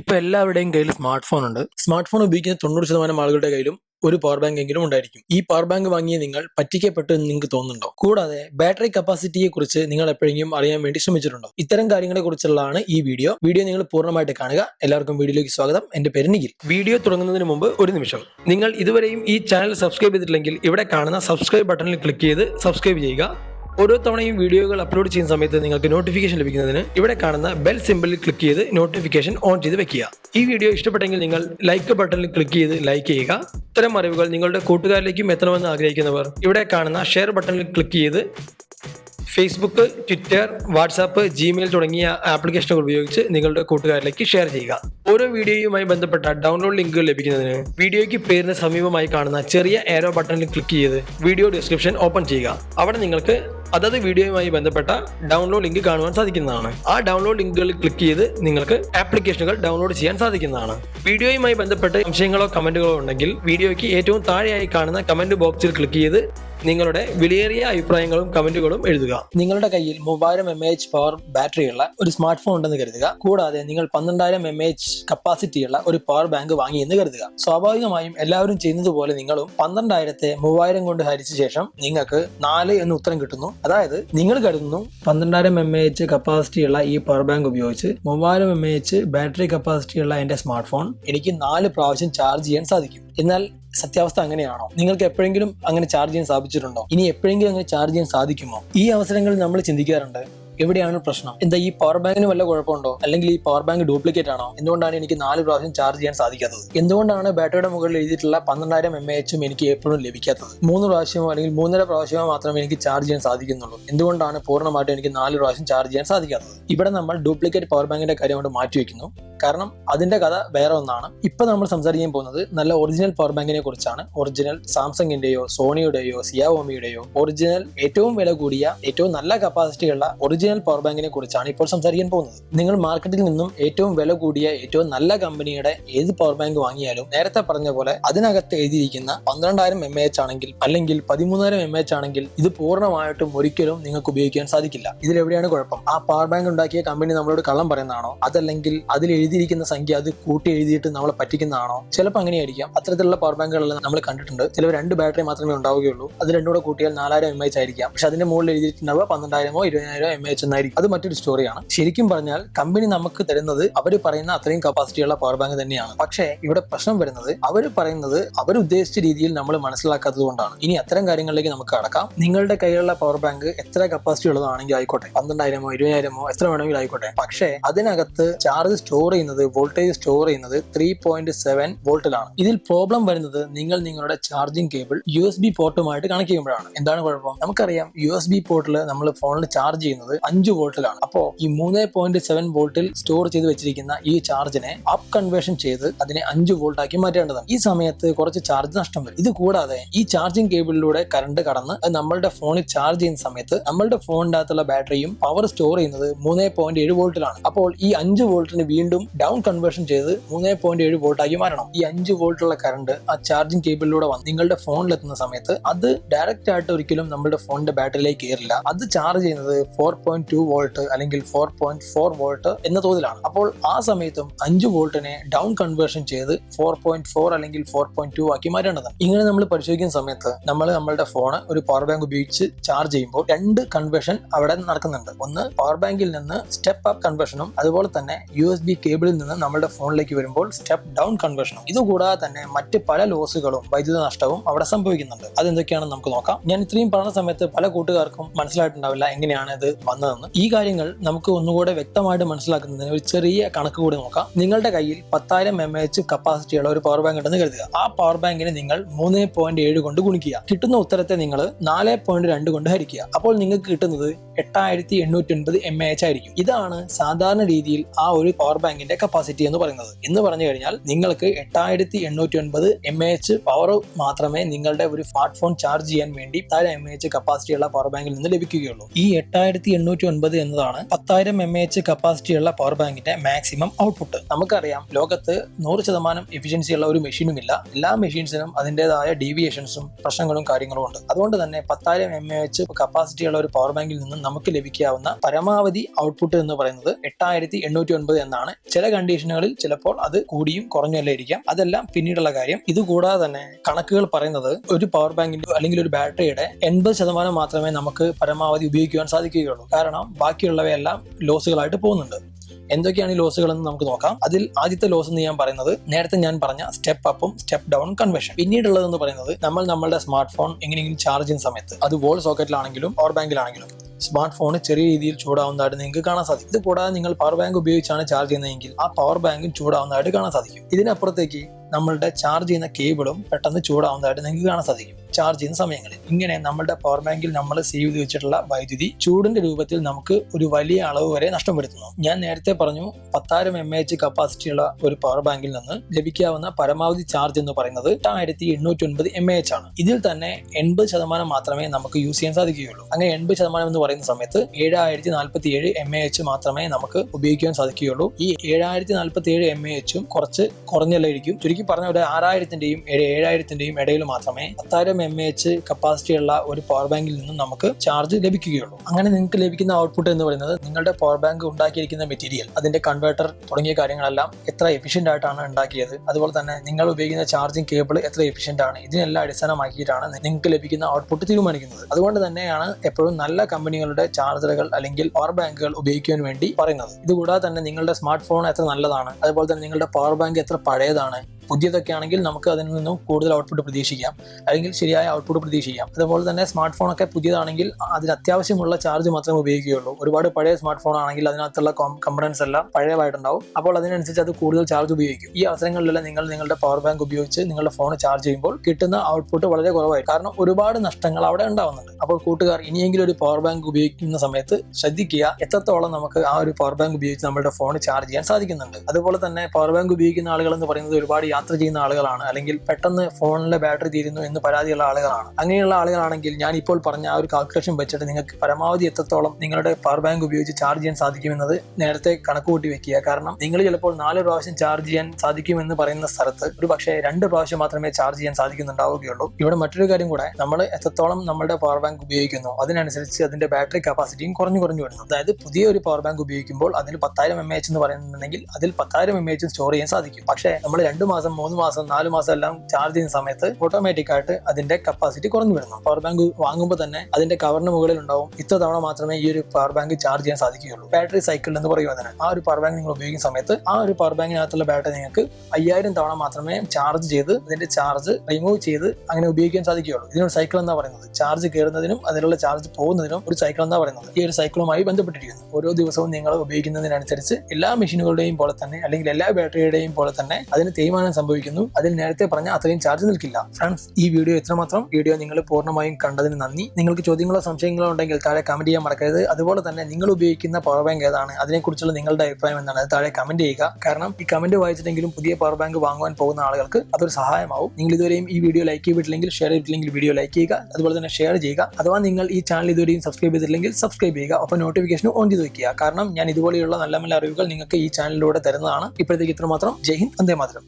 ഇപ്പൊ എല്ലാവരുടെയും കയ്യിൽ സ്മാർട്ട് ഫോൺ ഉണ്ട്. സ്മാർട്ട് ഫോൺ ഉപയോഗിക്കുന്ന തൊണ്ണൂറ് ശതമാനം ആളുകളുടെ കയ്യിലും ഒരു പവർ ബാങ്ക് എങ്കിലും ഉണ്ടായിരിക്കും. ഈ പവർ ബാങ്ക് വാങ്ങിയ നിങ്ങൾ പറ്റിക്കപ്പെട്ടു നിങ്ങൾക്ക് തോന്നുന്നുണ്ടോ? കൂടാതെ ബാറ്ററി കപ്പാസിറ്റിയെ കുറിച്ച് നിങ്ങൾ എപ്പോഴെങ്കിലും അറിയാൻ വേണ്ടി ശ്രമിച്ചിട്ടുണ്ടോ? ഇത്തരം കാര്യങ്ങളെ കുറിച്ചുള്ളതാണ് ഈ വീഡിയോ വീഡിയോ നിങ്ങൾ പൂർണമായിട്ട് കാണുക. എല്ലാവർക്കും വീഡിയോയിലേക്ക് സ്വാഗതം. എന്റെ പേര് നിഖിൽ. വീഡിയോ തുടങ്ങുന്നതിന് മുമ്പ് ഒരു നിമിഷം. നിങ്ങൾ ഇതുവരെയും ഈ ചാനൽ സബ്സ്ക്രൈബ് ചെയ്തിട്ടില്ലെങ്കിൽ ഇവിടെ കാണുന്ന സബ്സ്ക്രൈബ് ബട്ടണിൽ ക്ലിക്ക് ചെയ്ത് സബ്സ്ക്രൈബ് ചെയ്യുക. ഓരോ തവണയും വീഡിയോകൾ അപ്ലോഡ് ചെയ്യുന്ന സമയത്ത് നിങ്ങൾക്ക് നോട്ടിഫിക്കേഷൻ ലഭിക്കുന്നതിന് ഇവിടെ കാണുന്ന ബെൽ സിമ്പിളിൽ ക്ലിക്ക് ചെയ്ത് നോട്ടിഫിക്കേഷൻ ഓൺ ചെയ്ത് വെക്കുക. ഈ വീഡിയോ ഇഷ്ടപ്പെട്ടെങ്കിൽ നിങ്ങൾ ലൈക്ക് ബട്ടണിൽ ക്ലിക്ക് ചെയ്ത് ലൈക്ക് ചെയ്യുക. ഇത്തരം അറിവുകൾ നിങ്ങളുടെ കൂട്ടുകാരിലേക്കും എത്തണമെന്ന് ആഗ്രഹിക്കുന്നവർ ഇവിടെ കാണുന്ന ഷെയർ ബട്ടണിൽ ക്ലിക്ക് ചെയ്ത് ഫേസ്ബുക്ക് ട്വിറ്റർ വാട്സാപ്പ് ജിമെയിൽ തുടങ്ങിയ ആപ്ലിക്കേഷനുകൾ ഉപയോഗിച്ച് നിങ്ങളുടെ കൂട്ടുകാരിലേക്ക് ഷെയർ ചെയ്യുക. ഓരോ വീഡിയോയുമായി ബന്ധപ്പെട്ട ഡൗൺലോഡ് ലിങ്കുകൾ ലഭിക്കുന്നതിന് വീഡിയോയ്ക്ക് പേരിന് സമീപമായി കാണുന്ന ചെറിയ ഏരോ ബട്ടണിൽ ക്ലിക്ക് ചെയ്ത് വീഡിയോ ഡിസ്ക്രിപ്ഷൻ ഓപ്പൺ ചെയ്യുക. അവിടെ നിങ്ങൾക്ക് അതത് വീഡിയോയുമായി ബന്ധപ്പെട്ട ഡൗൺലോഡ് ലിങ്ക് കാണുവാൻ സാധിക്കുന്നതാണ്. ആ ഡൗൺലോഡ് ലിങ്കുകളിൽ ക്ലിക്ക് ചെയ്ത് നിങ്ങൾക്ക് ആപ്ലിക്കേഷനുകൾ ഡൗൺലോഡ് ചെയ്യാൻ സാധിക്കുന്നതാണ്. വീഡിയോയുമായി ബന്ധപ്പെട്ട് സംശയങ്ങളോ കമന്റുകളോ ഉണ്ടെങ്കിൽ വീഡിയോയ്ക്ക് ഏറ്റവും താഴെയായി കാണുന്ന കമന്റ് ബോക്സിൽ ക്ലിക്ക് ചെയ്ത് നിങ്ങളുടെ വിലയേറിയ അഭിപ്രായങ്ങളും കമന്റുകളും എഴുതുക. നിങ്ങളുടെ കയ്യിൽ മൂവായിരം എം എച്ച് പവർ ബാറ്ററിയുള്ള ഒരു സ്മാർട്ട് ഫോൺ ഉണ്ടെന്ന് കരുതുക. കൂടാതെ നിങ്ങൾ പന്ത്രണ്ടായിരം എം എച്ച് കപ്പാസിറ്റിയുള്ള ഒരു പവർ ബാങ്ക് വാങ്ങി എന്ന് കരുതുക. സ്വാഭാവികമായും എല്ലാവരും ചെയ്യുന്നതുപോലെ നിങ്ങളും പന്ത്രണ്ടായിരത്തെ മൂവായിരം കൊണ്ട് ഹരിച്ച ശേഷം നിങ്ങൾക്ക് നാല് എന്ന് ഉത്തരം കിട്ടുന്നു. അതായത് നിങ്ങൾ കരുതുന്നു പന്ത്രണ്ടായിരം എം എച്ച് കപ്പാസിറ്റിയുള്ള ഈ പവർ ബാങ്ക് ഉപയോഗിച്ച് മൂവായിരം എം എച്ച് ബാറ്ററി കപ്പാസിറ്റിയുള്ള എന്റെ സ്മാർട്ട് ഫോൺ എനിക്ക് നാല് പ്രാവശ്യം ചാർജ് ചെയ്യാൻ സാധിക്കും. എന്നാൽ സത്യാവസ്ഥ അങ്ങനെയാണോ? നിങ്ങൾക്ക് എപ്പോഴെങ്കിലും അങ്ങനെ ചാർജ് ചെയ്യാൻ സാധിച്ചിട്ടുണ്ടോ? ഇനി എപ്പോഴെങ്കിലും അങ്ങനെ ചാർജ് ചെയ്യാൻ സാധിക്കുമോ? ഈ അവസരങ്ങളിൽ നമ്മൾ ചിന്തിക്കാറുണ്ട് എവിടെയാണ് പ്രശ്നം? എന്താ ഈ പവർ ബാങ്കിന് വല്ല കുഴപ്പമുണ്ടോ? അല്ലെങ്കിൽ ഈ പവർ ബാങ്ക് ഡ്യൂപ്ലിക്കേറ്റ് ആണോ? എന്തുകൊണ്ടാണ് എനിക്ക് നാല് പ്രാവശ്യം ചാർജ് ചെയ്യാൻ സാധിക്കാത്തത്? എന്തുകൊണ്ടാണ് ബാറ്ററിയുടെ മുകളിൽ എഴുതിയിട്ടുള്ള പന്ത്രണ്ടായിരം എം എച്ചും എനിക്ക് എപ്പോഴും ലഭിക്കാത്തത്? മൂന്ന് പ്രാവശ്യമോ അല്ലെങ്കിൽ മൂന്നര പ്രാവശ്യമോ മാത്രമേ എനിക്ക് ചാർജ് ചെയ്യാൻ സാധിക്കുന്നുള്ളൂ. എന്തുകൊണ്ടാണ് പൂർണമായിട്ടും എനിക്ക് നാല് പ്രാവശ്യം ചാർജ് ചെയ്യാൻ സാധിക്കാത്തത്? ഇവിടെ നമ്മൾ ഡ്യൂപ്ലിക്കേറ്റ് പവർ ബാങ്കിന്റെ കാര്യം കൊണ്ട് മാറ്റിവെക്കുന്നു കാരണം അതിന്റെ കഥ വേറെ ഒന്നാണ്. ഇപ്പൊ നമ്മൾ സംസാരിക്കാൻ പോകുന്നത് നല്ല ഒറിജിനൽ പവർ ബാങ്കിനെ കുറിച്ചാണ്. ഒറിജിനൽ സാംസങ്ങിന്റെയോ സോണിയുടെയോ സിയാവോമിയുടെയോ. ഒറിജിനൽ ഏറ്റവും വില കൂടിയ ഏറ്റവും നല്ല കപ്പാസിറ്റിയുള്ള ഒറിജിനൽ പവർ ബാങ്കിനെ കുറിച്ചാണ് ഇപ്പോൾ സംസാരിക്കാൻ പോകുന്നത്. നിങ്ങൾ മാർക്കറ്റിൽ നിന്നും ഏറ്റവും വില കൂടിയ ഏറ്റവും നല്ല കമ്പനിയുടെ ഏത് പവർ ബാങ്ക് വാങ്ങിയാലും നേരത്തെ പറഞ്ഞ പോലെ അതിനകത്ത് എഴുതിയിരിക്കുന്ന പന്ത്രണ്ടായിരം എം എച്ച് ആണെങ്കിൽ അല്ലെങ്കിൽ പതിമൂന്നായിരം എം എച്ച് ആണെങ്കിൽ ഇത് പൂർണമായിട്ടും ഒരിക്കലും നിങ്ങൾക്ക് ഉപയോഗിക്കാൻ സാധിക്കില്ല. ഇതിൽ എവിടെയാണ് കുഴപ്പം? ആ പവർ ബാങ്ക് ഉണ്ടാക്കിയ കമ്പനി നമ്മളോട് കള്ളം പറയുന്നതാണോ? അതല്ലെങ്കിൽ അതിൽ എഴുതിയിരിക്കുന്ന സംഖ്യ അത് കൂട്ടി എഴുതിയിട്ട് നമ്മളെ പറ്റിക്കുന്നതാണോ? ചിലപ്പോൾ അങ്ങനെയായിരിക്കാം. അത്തരത്തിലുള്ള പവർ ബാങ്കുകളെല്ലാം നമ്മൾ കണ്ടിട്ടുണ്ട്. ചിലവ് രണ്ട് ബാറ്ററി മാത്രമേ ഉണ്ടാവുകയുള്ളൂ. അത് രണ്ടുകൂടെ കൂട്ടിയാൽ നാലായിരം എം എച്ച് ആയിരിക്കാം. പക്ഷെ അതിന്റെ മുകളിൽ എഴുതിയിട്ടുണ്ടാവുക പന്ത്രണ്ടായിരമോ ഇരുപതിനായിരമോ എം എന്നായിരിക്കും അത് മറ്റൊരു സ്റ്റോറിയാണ് ശരിക്കും പറഞ്ഞാൽ കമ്പനി നമുക്ക് തരുന്നത് അവർ പറയുന്ന അത്രയും കപ്പാസിറ്റിയുള്ള പവർ ബാങ്ക് തന്നെയാണ്. പക്ഷേ ഇവിടെ പ്രശ്നം വരുന്നത് അവർ പറയുന്നത് അവർ ഉദ്ദേശിച്ച രീതിയിൽ നമ്മൾ മനസ്സിലാക്കാത്തത് കൊണ്ടാണ്. ഇനി അത്തരം കാര്യങ്ങളിലേക്ക് നമുക്ക് കടക്കാം. നിങ്ങളുടെ കയ്യിലുള്ള പവർ ബാങ്ക് എത്ര കപ്പാസിറ്റി ഉള്ളതാണെങ്കിൽ ആയിക്കോട്ടെ. പന്ത്രണ്ടായിരമോ ഇരുപതിനായിരമോ എത്ര വേണമെങ്കിലും ആയിക്കോട്ടെ. പക്ഷേ അതിനകത്ത് ചാർജ് സ്റ്റോർ ചെയ്യുന്നത് വോൾട്ടേജ് സ്റ്റോർ ചെയ്യുന്നത് ത്രീ പോയിന്റ് സെവൻ വോൾട്ടിലാണ് ഇതിൽ പ്രോബ്ലം വരുന്നത് നിങ്ങൾ നിങ്ങളുടെ charging cable U S B പോർട്ടുമായിട്ട് connect ചെയ്യുമ്പോഴാണ്. എന്താണ് കുഴപ്പം? നമുക്കറിയാം യു എസ് ബി പോർട്ടിൽ നമ്മൾ ഫോണിൽ ചാർജ് ചെയ്യുന്നത് അഞ്ച് വോൾട്ടിലാണ്. അപ്പോൾ ഈ മൂന്ന് പോയിന്റ് സെവൻ വോൾട്ടിൽ സ്റ്റോർ ചെയ്ത് വെച്ചിരിക്കുന്ന ഈ ചാർജിനെ അപ് കൺവേർഷൻ ചെയ്ത് അതിനെ അഞ്ച് വോൾട്ട് ആക്കി മാറ്റേണ്ടതാണ്. ഈ സമയത്ത് കുറച്ച് ചാർജ് നഷ്ടം വരും. ഇത് കൂടാതെ ഈ ചാർജിംഗ് കേബിളിലൂടെ കറണ്ട് കടന്ന് നമ്മളുടെ ഫോണിൽ ചാർജ് ചെയ്യുന്ന സമയത്ത് നമ്മളുടെ ഫോണിന്റെ അകത്തുള്ള ബാറ്ററിയും പവർ സ്റ്റോർ ചെയ്യുന്നത് മൂന്ന് പോയിന്റ് ഏഴ് വോൾട്ടിലാണ്. അപ്പോൾ ഈ അഞ്ച് വോൾട്ടിന് വീണ്ടും ഡൗൺ കൺവേർഷൻ ചെയ്ത് മൂന്ന് പോയിന്റ് ഏഴ് വോൾട്ട് ആക്കി മാറണം ഈ അഞ്ച് വോൾട്ടുള്ള കറണ്ട് ആ ചാർജിംഗ് കേബിളിലൂടെ വന്ന് നിങ്ങളുടെ ഫോണിലെത്തുന്ന സമയത്ത് അത് ഡയറക്റ്റ് ആയിട്ട് ഒരിക്കലും നമ്മുടെ ഫോണിന്റെ ബാറ്ററിയിലേക്ക് കയറില്ല. അത് ചാർജ് ചെയ്യുന്നത് ഫോർ പോയിന്റ് ടു വോൾട്ട് അല്ലെങ്കിൽ ഫോർ പോയിന്റ് ഫോർ വോൾട്ട് എന്ന തോതിലാണ്. അപ്പോൾ ആ സമയത്തും അഞ്ച് വോൾട്ടിനെ ഡൗൺ കൺവേർഷൻ ചെയ്ത് ഫോർ പോയിന്റ് ഫോർ അല്ലെങ്കിൽ ഫോർ പോയിന്റ് ടു ആക്കി മാറ്റേണ്ടതാണ്. ഇങ്ങനെ നമ്മൾ പരിശോധിക്കുന്ന സമയത്ത് നമ്മൾ നമ്മളുടെ ഫോൺ ഒരു പവർ ബാങ്ക് ഉപയോഗിച്ച് ചാർജ് ചെയ്യുമ്പോൾ രണ്ട് കൺവേർഷൻ അവിടെ നടക്കുന്നുണ്ട്. ഒന്ന് പവർ ബാങ്കിൽ നിന്ന് സ്റ്റെപ്പ് അപ്പ് കൺവേർഷനും അതുപോലെ തന്നെ യു എസ് ബി കേബിളിൽ നിന്ന് നമ്മുടെ ഫോണിലേക്ക് വരുമ്പോൾ സ്റ്റെപ്പ് ഡൗൺ കൺവേർഷനും ഇതുകൂടാതെ തന്നെ മറ്റ് പല ലോസുകളും വൈദ്യുത നഷ്ടവും അവിടെ സംഭവിക്കുന്നുണ്ട്. അതെന്തൊക്കെയാണെന്ന് നമുക്ക് നോക്കാം. ഞാൻ ഇത്രയും പറഞ്ഞ സമയത്ത് പല കൂട്ടുകാർക്കും മനസ്സിലായിട്ടുണ്ടാവില്ല എങ്ങനെയാണ് ഇത് വന്നതെന്ന് ഈ കാര്യങ്ങൾ നമുക്ക് ഒന്നുകൂടെ വ്യക്തമായിട്ട് മനസ്സിലാക്കുന്നതിന് ഒരു ചെറിയ കണക്ക് കൂടി നോക്കാം. നിങ്ങളുടെ കയ്യിൽ പത്തായിരം എം എച്ച് കപ്പാസിറ്റിയുള്ള ഒരു പവർ ബാങ്ക് ഉണ്ടെന്ന് കരുതുക. ആ പവർ ബാങ്കിനെ നിങ്ങൾ മൂന്ന് പോയിന്റ് ഏഴ് കൊണ്ട് ഗുണിക്കുക. കിട്ടുന്ന ഉത്തരത്തെ നിങ്ങൾ നാല് പോയിന്റ് രണ്ട് കൊണ്ട് ഹരിക്കുക. അപ്പോൾ നിങ്ങൾക്ക് കിട്ടുന്നത് എട്ടായിരത്തി എണ്ണൂറ്റി ഒൻപത് എം എ എച്ച് ആയിരിക്കും. ഇതാണ് സാധാരണ രീതിയിൽ ആ ഒരു പവർ ബാങ്കിന്റെ കപ്പാസിറ്റി എന്ന് പറയുന്നത്. എന്ന് പറഞ്ഞു കഴിഞ്ഞാൽ നിങ്ങൾക്ക് എട്ടായിരത്തി എണ്ണൂറ്റി ഒൻപത് എം എ എച്ച് പവർ മാത്രമേ നിങ്ങളുടെ ഒരു സ്മാർട്ട് ഫോൺ ചാർജ് ചെയ്യാൻ വേണ്ടി താഴെ എം എ എച്ച് കപ്പാസിറ്റി ഉള്ള പവർ ബാങ്കിൽ നിന്ന് ലഭിക്കുകയുള്ളൂ. ഈ എട്ടായിരത്തി എണ്ണൂറ്റി ഒൻപത് എന്നതാണ് പത്തായിരം എം എച്ച് കപ്പാസിറ്റി ഉള്ള പവർ ബാങ്കിന്റെ മാക്സിമം ഔട്ട്പുട്ട് നമുക്കറിയാം ലോകത്ത് നൂറ് ശതമാനം എഫിഷ്യൻസി ഉള്ള ഒരു മെഷീനും ഇല്ല. എല്ലാ മെഷീൻസിനും അതിന്റെതായ ഡീവിയേഷൻസും പ്രശ്നങ്ങളും കാര്യങ്ങളും ഉണ്ട്. അതുകൊണ്ട് തന്നെ പത്തായിരം എം എച്ച് കപ്പാസിറ്റി ഉള്ള ഒരു പവർ ബാങ്കിൽ നിന്നും നമുക്ക് ലഭിക്കാവുന്ന പരമാവധി ഔട്ട്പുട്ട് എന്ന് പറയുന്നത് എട്ടായിരത്തി എണ്ണൂറ്റി ഒൻപത് എന്നാണ്. ചില കണ്ടീഷനുകളിൽ ചിലപ്പോൾ അത് കൂടിയും കുറഞ്ഞല്ലേ ഇരിക്കാം. അതെല്ലാം പിന്നീടുള്ള കാര്യം. ഇതുകൂടാതെ തന്നെ കണക്കുകൾ പറയുന്നത് ഒരു പവർ ബാങ്കിന്റെ അല്ലെങ്കിൽ ഒരു ബാറ്ററിയുടെ എൺപത് ശതമാനം മാത്രമേ നമുക്ക് പരമാവധി ഉപയോഗിക്കുവാൻ സാധിക്കുകയുള്ളൂ. കാരണം ബാക്കിയുള്ളവയെല്ലാം ലോസുകളായിട്ട് പോകുന്നുണ്ട്. എന്തൊക്കെയാണ് ഈ ലോസുകൾ എന്ന് നമുക്ക് നോക്കാം. അതിൽ ആദ്യത്തെ ലോസ് എന്ന് ഞാൻ പറയുന്നത് നേരത്തെ ഞാൻ പറഞ്ഞ സ്റ്റെപ്പ് അപ്പും സ്റ്റെപ്പ് ഡൗൺ കൺവെർഷൻ പിന്നീടുള്ളതെന്ന് പറയുന്നത് നമ്മൾ നമ്മളുടെ സ്മാർട്ട് ഫോൺ എങ്ങനെയെങ്കിലും ചാർജ് ചെയ്യുന്ന സമയത്ത് അത് വോൾ സോക്കറ്റിലാണെങ്കിലും പവർ ബാങ്കിലാണെങ്കിലും സ്മാർട്ട് ഫോൺ ചെറിയ രീതിയിൽ ചൂടാവുന്നതായിട്ട് നിങ്ങൾക്ക് കാണാൻ സാധിക്കും. ഇത് കൂടാതെ നിങ്ങൾ പവർ ബാങ്ക് ഉപയോഗിച്ചാണ് ചാർജ് ചെയ്യുന്നതെങ്കിൽ ആ പവർ ബാങ്കും ചൂടാവുന്നതായിട്ട് കാണാൻ സാധിക്കും. ഇതിനപ്പുറത്തേക്ക് നമ്മളുടെ ചാർജ് ചെയ്യുന്ന കേബിളും പെട്ടെന്ന് ചൂടാവുന്നതായിട്ട് നിങ്ങൾക്ക് കാണാൻ സാധിക്കും. ചാർജ് ചെയ്യുന്ന സമയങ്ങളിൽ. ഇങ്ങനെ നമ്മളുടെ പവർ ബാങ്കിൽ നമ്മൾ സേവ് ചെയ്ത് വെച്ചിട്ടുള്ള വൈദ്യുതി ചൂടിന്റെ രൂപത്തിൽ നമുക്ക് ഒരു വലിയ അളവ് വരെ നഷ്ടം വരുത്തുന്നു ഞാൻ നേരത്തെ പറഞ്ഞു പത്തായിരം എം എച്ച് കപ്പാസിറ്റിയുള്ള ഒരു പവർ ബാങ്കിൽ നിന്ന് ലഭിക്കാവുന്ന പരമാവധി ചാർജ് എന്ന് പറയുന്നത് എട്ടായിരത്തി എണ്ണൂറ്റി ഒൻപത് എം എച്ച് ആണ്. ഇതിൽ തന്നെ എൺപത് ശതമാനം മാത്രമേ നമുക്ക് യൂസ് ചെയ്യാൻ സാധിക്കുകയുള്ളൂ. അങ്ങനെ എൺപത് ശതമാനം എന്ന് പറയുന്ന സമയത്ത് ഏഴായിരത്തി നാൽപ്പത്തി ഏഴ് എം എച്ച് മാത്രമേ നമുക്ക് ഉപയോഗിക്കാൻ സാധിക്കുകയുള്ളൂ. ഈ ഏഴായിരത്തി നാൽപ്പത്തി ഏഴ് എ എച്ചും കുറച്ച് കുറഞ്ഞല്ലായിരിക്കും. ചുരുക്കി പറഞ്ഞ ഒരു ആറായിരത്തിന്റെയും ഏഴായിരത്തിന്റെയും ഇടയിൽ മാത്രമേ പത്തായിരം എം എച്ച് കപ്പാസിറ്റി ഉള്ള ഒരു പവർ ബാങ്കിൽ നിന്നും നമുക്ക് ചാർജ് ലഭിക്കുകയുള്ളൂ. അങ്ങനെ നിങ്ങൾക്ക് ലഭിക്കുന്ന ഔട്ട്പുട്ട് എന്ന് പറയുന്നത് നിങ്ങളുടെ പവർ ബാങ്ക് ഉണ്ടാക്കിയിരിക്കുന്ന മെറ്റീരിയൽ അതിന്റെ കൺവേർട്ടർ തുടങ്ങിയ കാര്യങ്ങളെല്ലാം എത്ര എഫിഷ്യന്റ് ആയിട്ടാണ് ഉണ്ടാക്കിയത് അതുപോലെ തന്നെ നിങ്ങൾ ഉപയോഗിക്കുന്ന ചാർജിംഗ് കേബിൾ എത്ര എഫിഷ്യന്റ് ആണ് ഇതിനെല്ലാം അടിസ്ഥാനമാക്കിയിട്ടാണ് നിങ്ങൾക്ക് ലഭിക്കുന്ന ഔട്ട്പുട്ട് തീരുമാനിക്കുന്നത്. അതുകൊണ്ട് തന്നെയാണ് എപ്പോഴും നല്ല കമ്പനികളുടെ ചാർജറുകൾ അല്ലെങ്കിൽ പവർ ബാങ്കുകൾ ഉപയോഗിക്കാൻ വേണ്ടി പറയുന്നത്. ഇതുകൂടാതെ തന്നെ നിങ്ങളുടെ സ്മാർട്ട് ഫോൺ എത്ര നല്ലതാണ് അതുപോലെ തന്നെ നിങ്ങളുടെ പവർ ബാങ്ക് എത്ര പഴയതാണ് പുതിയതൊക്കെ ആണെങ്കിൽ നമുക്ക് അതിൽ നിന്നും കൂടുതൽ ഔട്ട്പുട്ട് പ്രതീക്ഷിക്കാം. അല്ലെങ്കിൽ ശരിയായ ഔട്ട്പുട്ട് പ്രതീക്ഷിക്കാം. അതുപോലെ തന്നെ സ്മാർട്ട് ഫോണൊക്കെ പുതിയതാണെങ്കിൽ അതിന് അത്യാവശ്യമുള്ള ചാർജ് മാത്രമേ ഉപയോഗിക്കുകയുള്ളൂ. ഒരുപാട് പഴയ സ്മാർട്ട് ഫോൺ ആണെങ്കിൽ അതിനകത്തുള്ള കമ്പണൻസ് എല്ലാം പഴയതായിട്ടുണ്ടാവും. അപ്പോൾ അതിനനുസരിച്ച് അത് കൂടുതൽ ചാർജ് ഉപയോഗിക്കും. ഈ അവസരങ്ങളിലെല്ലാം നിങ്ങൾ നിങ്ങളുടെ പവർ ബാങ്ക് ഉപയോഗിച്ച് നിങ്ങളുടെ ഫോൺ ചാർജ് ചെയ്യുമ്പോൾ കിട്ടുന്ന ഔട്ട്പുട്ട് വളരെ കുറവായി. കാരണം ഒരുപാട് നഷ്ടങ്ങൾ അവിടെ ഉണ്ടാവുന്നുണ്ട്. അപ്പോൾ കൂട്ടുകാർ ഇനിയെങ്കിലും ഒരു പവർ ബാങ്ക് ഉപയോഗിക്കുന്ന സമയത്ത് ശ്രദ്ധിക്കുക എത്രത്തോളം നമുക്ക് ആ ഒരു പവർ ബാങ്ക് ഉപയോഗിച്ച് നമ്മുടെ ഫോൺ ചാർജ് ചെയ്യാൻ സാധിക്കുന്നുണ്ട്. അതുപോലെ തന്നെ പവർ ബാങ്ക് ഉപയോഗിക്കുന്ന ആളുകൾ എന്ന് പറയുന്നത് ഒരുപാട് യാത്ര ചെയ്യുന്ന ആളുകളാണ്. അല്ലെങ്കിൽ പെട്ടെന്ന് ഫോണിലെ ബാറ്ററി തീരുന്നു എന്ന് പരാതിയുള്ള ആളുകളാണ്. അങ്ങനെയുള്ള ആളുകളാണെങ്കിൽ ഞാൻ ഇപ്പോൾ പറഞ്ഞ ആ ഒരു കാൽക്കുലേഷൻ വെച്ചിട്ട് നിങ്ങൾക്ക് പരമാവധി എത്രത്തോളം നിങ്ങളുടെ പവർ ബാങ്ക് ഉപയോഗിച്ച് ചാർജ് ചെയ്യാൻ സാധിക്കുമെന്നത് നേരത്തെ കണക്ക് കൂട്ടി വെക്കുക. കാരണം നിങ്ങൾ ചിലപ്പോൾ നാല് പ്രാവശ്യം ചാർജ് ചെയ്യാൻ സാധിക്കുമെന്ന് പറയുന്ന സ്ഥലത്ത് ഒരു പക്ഷേ രണ്ട് പ്രാവശ്യം മാത്രമേ ചാർജ് ചെയ്യാൻ സാധിക്കുന്നുണ്ടാവുകയുള്ളൂ. ഇവിടെ മറ്റൊരു കാര്യം കൂടെ നമ്മൾ എത്രത്തോളം നമ്മുടെ പവർ ബാങ്ക് ഉപയോഗിക്കുന്നു അതിനനുസരിച്ച് അതിന്റെ ബാറ്ററി കപ്പാസിറ്റിയും കുറഞ്ഞു കുറഞ്ഞു വരുന്നു. അതായത് പുതിയ ഒരു പവർ ബാങ്ക് ഉപയോഗിക്കുമ്പോൾ അതിന് പത്തായിരം എം എച്ച് എന്ന് പറയുന്നുണ്ടെങ്കിൽ അതിൽ പത്തായിരം എം എച്ച് സ്റ്റോർ ചെയ്യാൻ സാധിക്കും. പക്ഷേ നമ്മൾ രണ്ട് മാസം മൂന്ന് മാസം നാല് മാസം എല്ലാം ചാർജ് ചെയ്യുന്ന സമയത്ത് ഓട്ടോമാറ്റിക് ആയിട്ട് അതിന്റെ കപ്പാസിറ്റി കുറഞ്ഞു വരുന്നു. പവർ ബാങ്ക് വാങ്ങുമ്പോൾ തന്നെ അതിന്റെ കവറിന് മുകളിൽ ഉണ്ടാവും ഇത്ര തവണ മാത്രമേ ഈ ഒരു പവർ ബാങ്ക് ചാർജ് ചെയ്യാൻ സാധിക്കുകയുള്ളൂ. ബാറ്ററി സൈക്കിൾ എന്ന് പറയുമ്പോൾ തന്നെ ആ ഒരു പവർ ബാങ്ക് നിങ്ങൾ ഉപയോഗിക്കുന്ന സമയത്ത് ആ ഒരു പവർ ബാങ്കിനകത്തുള്ള ബാറ്ററി നിങ്ങൾക്ക് അയ്യായിരം തവണ മാത്രമേ ചാർജ് ചെയ്ത് അതിന്റെ ചാർജ് റിമൂവ് ചെയ്ത് അങ്ങനെ ഉപയോഗിക്കാൻ സാധിക്കുകയുള്ളൂ. ഇതിനൊരു സൈക്കിൾ എന്നാ പറയുന്നത്. ചാർജ് കയറുന്നതിനും അതിലുള്ള ചാർജ് പോകുന്നതിനും ഒരു സൈക്കിൾ എന്നാ പറയുന്നത്. ഈ ഒരു സൈക്കിളുമായി ബന്ധപ്പെട്ടിരിക്കുന്നു. ഓരോ ദിവസവും നിങ്ങൾ ഉപയോഗിക്കുന്നതിനനുസരിച്ച് എല്ലാ മെഷീനുകളുടെയും പോലെ തന്നെ അല്ലെങ്കിൽ എല്ലാ ബാറ്ററിയുടെയും പോലെ തന്നെ അതിന് തേയ്മാനം സംഭവിക്കുന്നു. അതിൽ നേരത്തെ പറഞ്ഞ അത്രയും ചാർജ് നിൽക്കില്ല. ഫ്രണ്ട്സ് ഈ വീഡിയോ എത്രമാത്രം വീഡിയോ നിങ്ങൾ പൂർണമായും കണ്ടതിന് നന്ദി. നിങ്ങൾക്ക് ചോദ്യങ്ങളോ സംശയങ്ങളോ ഉണ്ടെങ്കിൽ താഴെ കമന്റ് ചെയ്യാൻ മറക്കരുത്. അതുപോലെ തന്നെ നിങ്ങൾ ഉപയോഗിക്കുന്ന പവർ ബാങ്ക് ഏതാണ്? അതിനെക്കുറിച്ചുള്ള നിങ്ങളുടെ അഭിപ്രായം എന്താണ്? താഴെ കമന്റ് ചെയ്യുക. കാരണം ഈ കമന്റ് വായിച്ചിട്ടെങ്കിലും പുതിയ പവർ ബാങ്ക് വാങ്ങുവാൻ പോകുന്ന ആളുകൾക്ക് അതൊരു സഹായമാവും. നിങ്ങൾ ഇതുവരെയും ഈ വീഡിയോ ലൈക്ക് ചെയ്തിട്ടില്ലെങ്കിൽ ഷെയർ ചെയ്തിട്ടില്ലെങ്കിൽ വീഡിയോ ലൈക്ക് ചെയ്യുക. അതുപോലെ തന്നെ ഷെയർ ചെയ്യുക. അഥവാ നിങ്ങൾ ഈ ചാനൽ ഇതുവരെയും സബ്സ്ക്രൈബ് ചെയ്തിട്ടില്ലെങ്കിൽ സബ്സ്ക്രൈബ് ചെയ്യുക. ഒപ്പം നോട്ടിഫിക്കേഷൻ ഓൺ ചെയ്ത് വയ്ക്കുക കാരണം ഞാൻ ഇതുപോലെയുള്ള നല്ല നല്ല അറിവുകൾ നിങ്ങൾക്ക് ഈ ചാനലിലൂടെ തരുന്നതാണ്. ഇപ്പോഴത്തേക്ക് ഇത്രമാത്രം. ജയ് ഹിന്ദ്. വന്ദേ